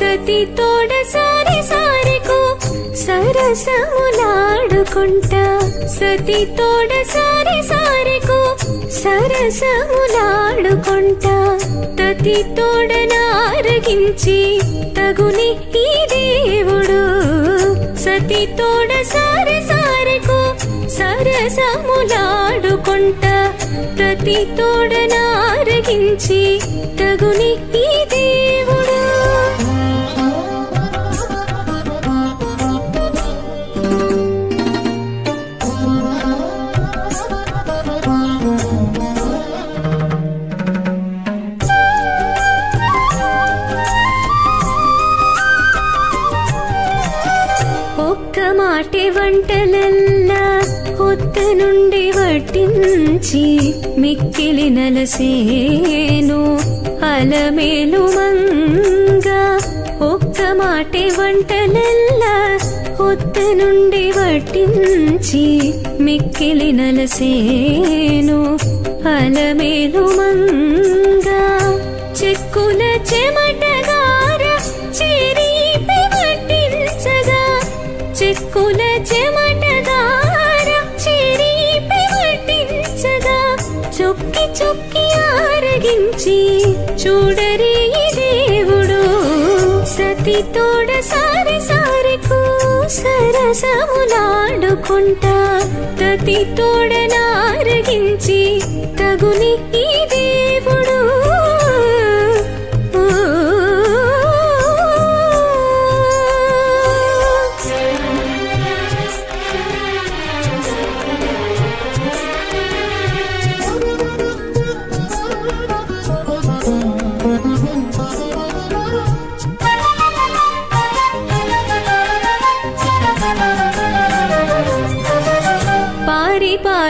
సతి తోడ సారి సారికు సరసములాడుకుంటా. సతి తోడ సారి సారికు సరసములాడుకుంటా. తతి తోడ నారగించి తగుని ఈ దేవుడు. సతి తోడ సారి సారెకు సరసములాడుకుంటా. తతి తోడ నారగించి తగుని ఈ ఒక్క మాటి వంటలల్లా ఒత్త నుండి వడ్డించి మిక్కిలి నలసేను అలమేలు మంగా. ఒక్క మాటి వంటలల్లా ఒత్త నుండి వడ్డించి మిక్కిలి నలసేను అలమేలు మంగా. చెక్కుల చెమట ఆరగించి చూడరే దేవుడు. సతి తోడ సారి సారెకు సరసములాడుకుంటా. తతి తోడ నారగించి తగుని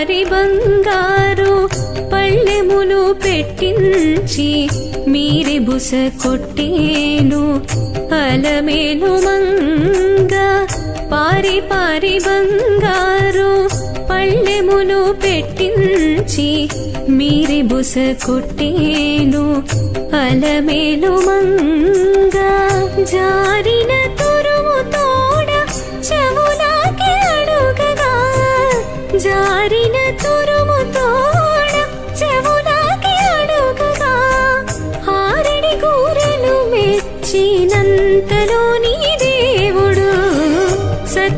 వారి బంగారు పళ్ళెములు పెట్టించి మీరి బుస కొట్టేను. అలమేలు మంగ పారి పారి బంగారు పళ్ళెములు పెట్టించి మీరి బుస కొట్టేను. అలమేలు మంగ జారిన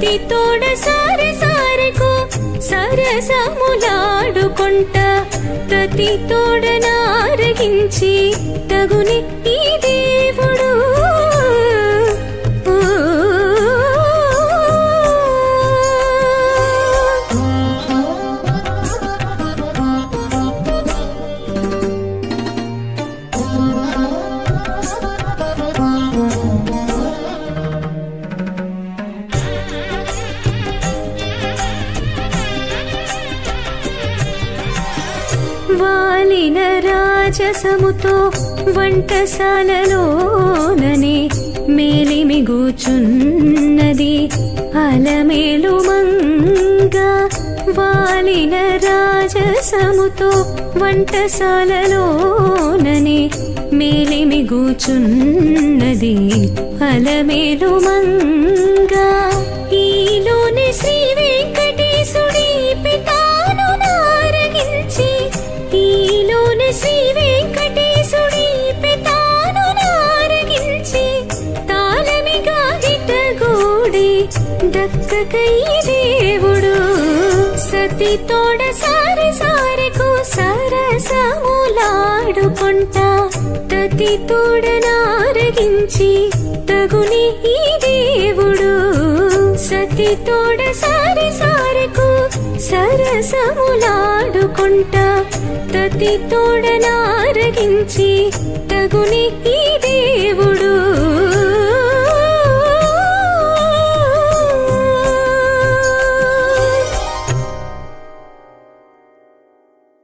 సతి తోడ సారె సారెకు సరసములాడుకుంటా. తతి తోడ నారగించి తగుని ఇది వాలిన రాజసముతో వంటశాలలోననే మేలిమిగూచున్నది అలమేలు మంగ వాలిన రాజసముతో వంటశాలలోననే మేలిమిగూచున్నది అలమేలు మంగా గిట్టగూడి దక్కకై దేవుడు. సతి తోడ సారి సారెకు సరసములాడుకుంటా. తతి తోడ నారగించి తగుని ఈ దేవుడు. సతి తోడ సారి సారకు సరసములాడుకుంటా. తతి తోడ నారగించి తగుని ఈ దేవుడు.